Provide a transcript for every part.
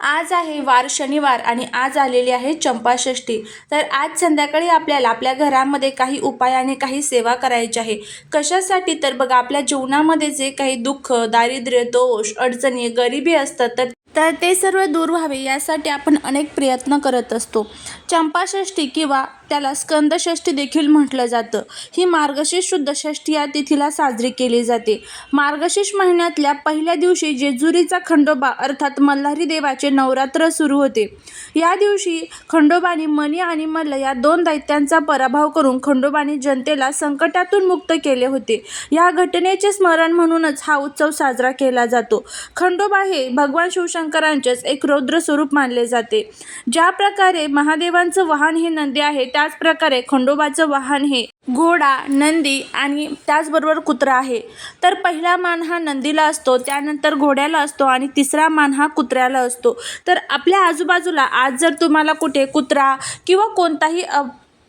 आज आहे वार शनिवार आणि आज आलेली आहे चंपाषष्ठी. तर आज संध्याकाळी आपल्याला आपल्या घरामध्ये काही उपाय आणि काही सेवा करायची आहे. कशासाठी? तर बघा आपल्या जीवनामध्ये जे काही दुःख दारिद्र्य दोष अडचणी गरिबी असतात तर तर ते सर्व दूर व्हावे यासाठी आपण अनेक प्रयत्न करत असतो. चंपाषष्ठी किंवा त्याला स्कंदषष्ठी देखील म्हटलं जातं. ही मार्गशीर्ष शुद्ध षष्ठी या तिथीला साजरी केली जाते. मार्गशीर्ष महिन्यातल्या पहिल्या दिवशी जेजुरीचा खंडोबा अर्थात मल्हारी देवाचे नवरात्र सुरू होते. या दिवशी खंडोबाने मणी आणि मल्ल या दोन दैत्यांचा पराभव करून खंडोबाने जनतेला संकटातून मुक्त केले होते. या घटनेचे स्मरण म्हणूनच हा उत्सव साजरा केला जातो. खंडोबा हे भगवान शिवशंकरांचेच एक रौद्र स्वरूप मानले जाते. ज्या प्रकारे महादेवांचं वाहन हे नंदी आहे त्याच प्रकारे खंडोबाचं वाहन हे घोडा नंदी आणि त्याचबरोबर कुत्रा आहे. तर पहिला मान हा नंदीला असतो त्यानंतर घोड्याला असतो आणि तिसरा मान हा कुत्र्याला असतो. तर आपल्या आजूबाजूला आज जर तुम्हाला कुठे कुत्रा किंवा कोणताही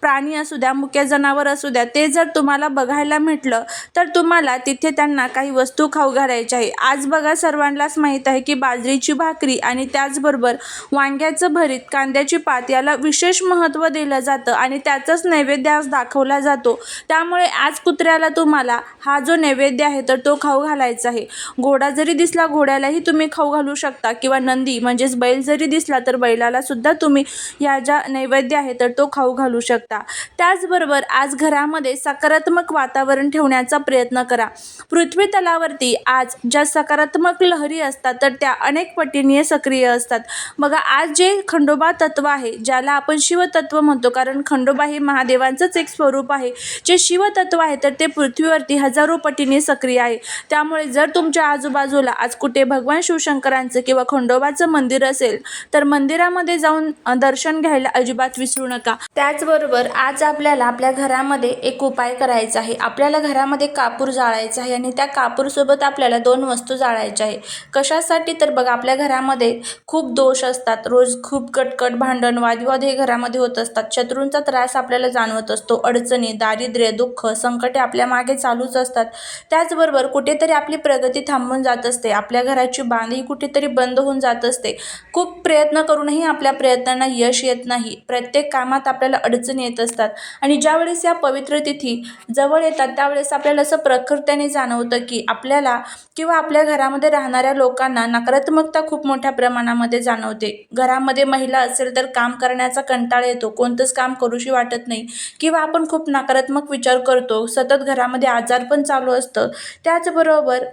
प्राणी असू द्या मुख्य जनावर असू द्या ते जर तुम्हाला बघायला म्हटलं तर तुम्हाला तिथे त्यांना काही वस्तू खाऊ घालायच्या आहे. आज बघा सर्वांनाच माहीत आहे की बाजरीची भाकरी आणि त्याचबरोबर वांग्याचं भरीत कांद्याची पात याला विशेष महत्त्व दिलं जातं आणि त्याचाच नैवेद्य आज दाखवला जातो. त्यामुळे आज कुत्र्याला तुम्हाला हा जो नैवेद्य आहे तर तो खाऊ घालायचा आहे. घोडा जरी दिसला घोड्यालाही तुम्ही खाऊ घालू शकता किंवा नंदी म्हणजेच बैल जरी दिसला तर बैलाला सुद्धा तुम्ही या ज्या नैवेद्य आहे तर तो खाऊ घालू शकता. त्याचबरोबर आज घरामध्ये सकारात्मक वातावरण ठेवण्याचा प्रयत्न करा. पृथ्वी तलावरती आज ज्या सकारात्मक लहरी असतात तर त्या अनेक पटीने सक्रिय असतात. बघा आज जे खंडोबा तत्व आहे ज्याला आपण शिवतत्व म्हणतो कारण खंडोबा हे महादेवांचंच एक स्वरूप आहे. जे शिवतत्व आहे तर ते पृथ्वीवरती हजारो पटीने सक्रिय आहे. त्यामुळे जर तुमच्या आजूबाजूला आज कुठे भगवान शिवशंकरांचं किंवा खंडोबाचं मंदिर असेल तर मंदिरामध्ये जाऊन दर्शन घ्यायला अजिबात विसरू नका. त्याचबरोबर आज आपल्याला आपल्या घरामध्ये एक उपाय करायचा आहे. आपल्याला घरामध्ये कापूर जाळायचा आहे आणि त्या कापूरसोबत आपल्याला दोन वस्तू जाळायच्या आहे. कशासाठी? तर बघा आपल्या घरामध्ये खूप दोष असतात. रोज खूप कटकट भांडण वादविवाद हे घरामध्ये होत असतात. शत्रूंचा त्रास आपल्याला जाणवत असतो. अडचणी दारिद्र्य दुःख संकटे आपल्या मागे चालूच असतात. त्याचबरोबर कुठेतरी आपली प्रगती थांबून जात असते. आपल्या घराची बांधही कुठेतरी बंद होऊन जात असते. खूप प्रयत्न करूनही आपल्या प्रयत्नांना यश येत नाही. प्रत्येक कामात आपल्याला अडचणी येत असतात. आणि ज्यावेळेस या पवित्र तिथी जवळ येतात त्यावेळेस आपल्याला असं प्रखरतेने जाणवतं की आपल्याला किंवा आपल्या घरामध्ये राहणाऱ्या लोकांना नकारात्मकता खूप मोठ्या प्रमाणामध्ये जाणवते. घरामध्ये महिला असेल तर काम करण्याचा कंटाळा येतो. कोणतंच काम करूशी वाटत नाही. किंवा आपण खूप नकारात्मक विचार करतो. सतत घरामध्ये आजार पण चालू असतं. त्याचबरोबर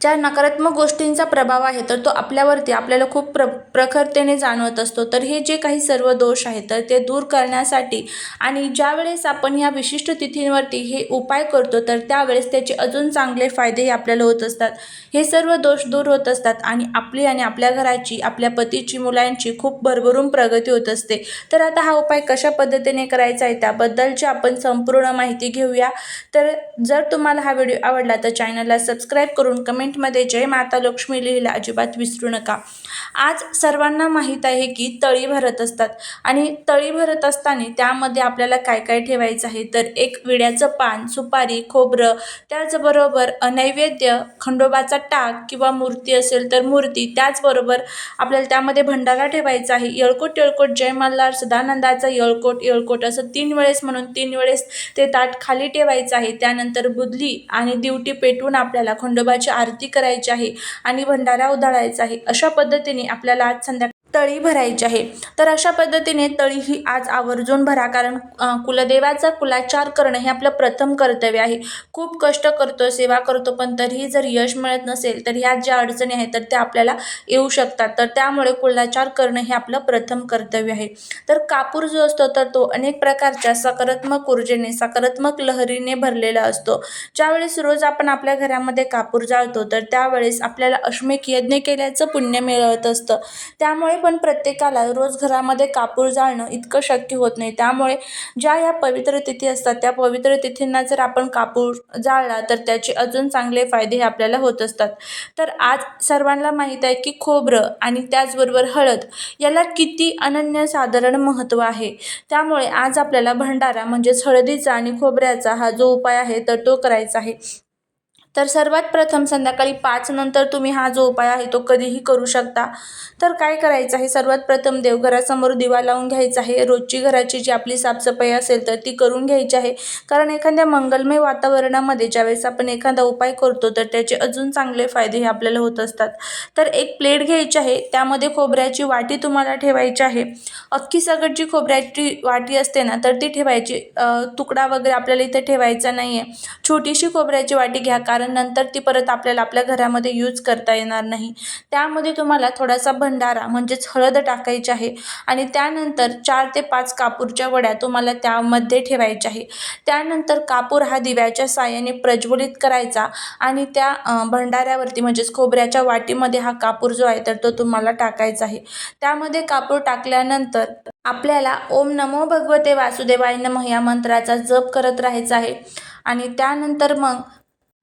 ज्या नकारात्मक गोष्टींचा प्रभाव आहे तर तो आपल्यावरती आपल्याला खूप प्र प्रखरतेने जाणवत असतो. तर हे जे काही सर्व दोष आहेत तर ते दूर करण्यासाठी आणि ज्यावेळेस आपण या विशिष्ट तिथींवरती हे उपाय करतो तर त्यावेळेस त्याचे अजून चांगले फायदेही आपल्याला होत असतात. हे सर्व दोष दूर होत असतात आणि आपली आणि आपल्या घराची आपल्या पतीची मुलांची खूप भरभरून प्रगती होत असते. तर आता हा उपाय कशा पद्धतीने करायचा आहे त्याबद्दलची आपण संपूर्ण माहिती घेऊया. तर जर तुम्हाला हा व्हिडिओ आवडला तर चॅनलला सबस्क्राईब करून कमेंटमध्ये जय माता लक्ष्मी लिहिला अजिबात विसरू नका. आज सर्वांना माहीत आहे की तळी भरत असतात आणि तळी भरत असताना त्यामध्ये आपल्याला काय काय ठेवायचं आहे? तर एक विड्याचं पान सुपारी खोबरं त्याचबरोबर नैवेद्य खंडोबाचा टाक किंवा मूर्ती असेल तर मूर्ती त्याचबरोबर आपल्याला त्यामध्ये भंडारा ठेवायचा आहे. येळकोट येळकोट जय मल्हार सदानंदाचा येळकोट येळकोट असं तीन वेळेस म्हणून तीन वेळेस ते ताट खाली ठेवायचं आहे. त्यानंतर बुदली आणि दिवटी पेटवून आपल्याला खंडोबाची आरती करायची आहे आणि भंडारा उधळायचा आहे. अशा पद्धतीने आपल्याला आज संध्याकाळी तळी भरायची आहे. तर अशा पद्धतीने तळी ही आज आवर्जून भरा. कारण कुलदेवाचा कुलाचार करणं हे आपलं प्रथम कर्तव्य आहे. खूप कष्ट करतो सेवा करतो पण तरीही जर यश मिळत नसेल तर ह्या ज्या अडचणी आहेत तर त्या आपल्याला येऊ शकतात. तर त्यामुळे कुलाचार करणं हे आपलं प्रथम कर्तव्य आहे. तर कापूर जो असतो तर तो अनेक प्रकारच्या सकारात्मक ऊर्जेने सकारात्मक लहरीने भरलेला असतो. ज्यावेळेस रोज आपण आपल्या घरामध्ये कापूर जाळतो तर त्यावेळेस आपल्याला अश्मेक यज्ञ केल्याचं पुण्य मिळत असतं. त्यामुळे पण प्रत्येकाला रोज घरामध्ये कापूर जाळणं इतकं शक्य होत नाही. त्यामुळे ज्या या पवित्र तिथी असतात त्या पवित्र तिथींना जर आपण कापूर जाळला तर त्याचे अजून चांगले फायदे हे आपल्याला होत असतात. तर आज सर्वांना माहीत आहे की खोबरं आणि त्याचबरोबर हळद याला किती अनन्यसाधारण महत्त्व आहे. त्यामुळे आज आपल्याला भंडारा म्हणजेच हळदीचा आणि खोबऱ्याचा हा जो उपाय आहे तर तो करायचा आहे. तर सर्वात प्रथम संध्याकाळी पाच नंतर तुम्ही हा जो उपाय आहे तो कधीही करू शकता. तर काय करायचं आहे? सर्वात प्रथम देवघरासमोर दिवा लावून घ्यायचा आहे. रोजची घराची जी आपली साफसफाई असेल तर ती करून घ्यायची आहे. कारण एखाद्या मंगलमय वातावरणामध्ये ज्यावेळेस आपण एखादा उपाय करतो तर त्याचे अजून चांगले फायदे हे आपल्याला होत असतात. तर एक प्लेट घ्यायची आहे. त्यामध्ये खोबऱ्याची वाटी तुम्हाला ठेवायची आहे. अख्खी सगळची खोबऱ्याची वाटी असते ना तर ती ठेवायची. तुकडा वगैरे आपल्याला इथे ठेवायचा नाही आहे छोटीशी खोबऱ्याची वाटी घ्या. कारण नंतर ती परत आपल्याला आपल्या घरामध्ये यूज करता येणार नाही. त्यामध्ये तुम्हाला थोडासा भंडारा म्हणजेच हळद टाकायची आहे आणि त्यानंतर चार ते पाच कापूरच्या वड्या तुम्हाला त्यामध्ये ठेवायच्या आहे. त्यानंतर कापूर हा दिव्याच्या साहाय्याने प्रज्वलित करायचा आणि त्या भंडाऱ्यावरती म्हणजेच खोबऱ्याच्या वाटीमध्ये हा कापूर जो आहे तर तो तुम्हाला टाकायचा आहे. त्यामध्ये कापूर टाकल्यानंतर आपल्याला ओम नमो भगवते वासुदेवाय नम या मंत्राचा जप करत राहायचा आहे. आणि त्यानंतर मग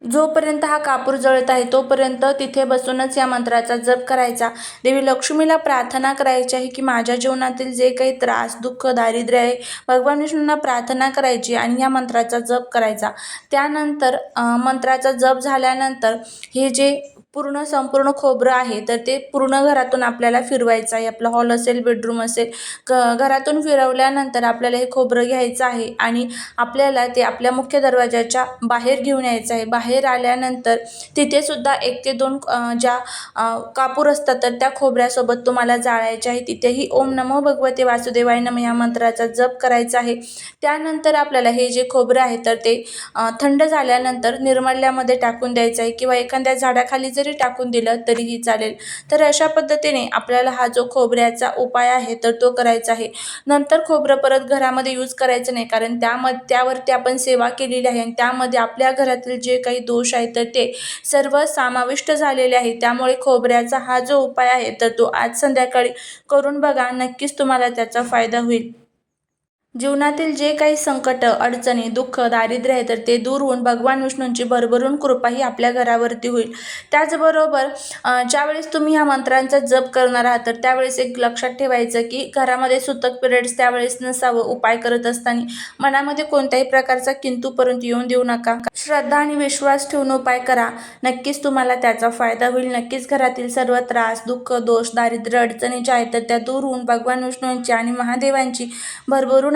जोपर्यंत हा कापूर जळत आहे तोपर्यंत तिथे बसूनच या मंत्राचा जप करायचा. देवी लक्ष्मीला प्रार्थना करायची आहे की माझ्या जीवनातील जे काही त्रास दुःख दारिद्र्य आहे भगवान विष्णूंना प्रार्थना करायची आणि या मंत्राचा जप करायचा. त्यानंतर मंत्राचा जप झाल्यानंतर हे जे पूर्ण संपूर्ण खोबरं आहे तर ते पूर्ण घरातून आपल्याला फिरवायचं आहे. आपलं हॉल असेल बेडरूम असेल ग घरातून फिरवल्यानंतर आपल्याला हे खोबरं घ्यायचं आहे आणि आपल्याला ते आपल्या मुख्य दरवाजाच्या बाहेर घेऊन यायचं आहे. बाहेर आल्यानंतर तिथेसुद्धा एक ते दोन ज्या कापूर असतात तर त्या खोबऱ्यासोबत तुम्हाला जाळायचे आहे. तिथेही ओम नमो भगवते वासुदेवाय नम या मंत्राचा जप करायचा आहे. त्यानंतर आपल्याला हे जे खोबरं आहे तर ते थंड झाल्यानंतर निर्मल्यामध्ये टाकून द्यायचं आहे किंवा एखाद्या झाडाखाली जर जरी टाकून दिलं तरीही चालेल. तर अशा पद्धतीने आपल्याला हा जो खोबऱ्याचा उपाय आहे तर तो करायचा आहे. नंतर खोबरं परत घरामध्ये यूज करायचं नाही कारण त्यामध्ये त्यावरती आपण सेवा केलेली आहे आणि त्यामध्ये आपल्या घरातील जे काही दोष आहेत तर ते सर्व समाविष्ट झालेले आहे. त्यामुळे खोबऱ्याचा हा जो उपाय आहे तर तो आज संध्याकाळी करून बघा. नक्कीच तुम्हाला त्याचा फायदा होईल. जीवनातील जे काही संकट अडचणी दुःख दारिद्र्य आहे तर ते दूर होऊन भगवान विष्णूंची भरभरून कृपा ही आपल्या घरावरती होईल. त्याचबरोबर ज्यावेळेस तुम्ही ह्या मंत्रांचा जप करणार आहात तर त्यावेळेस एक लक्षात ठेवायचं की घरामध्ये सुतक पिरियड्स त्यावेळेस नसावं उपाय करत असताना. मनामध्ये कोणत्याही प्रकारचा किंतू परंतु येऊन देऊ नका. श्रद्धा आणि विश्वास ठेवून उपाय करा. नक्कीच तुम्हाला त्याचा फायदा होईल. नक्कीच घरातील सर्व त्रास दुःख दोष दारिद्र्य अडचणी ज्या आहेत तर त्या दूर होऊन भगवान विष्णूंची आणि महादेवांची भरभरून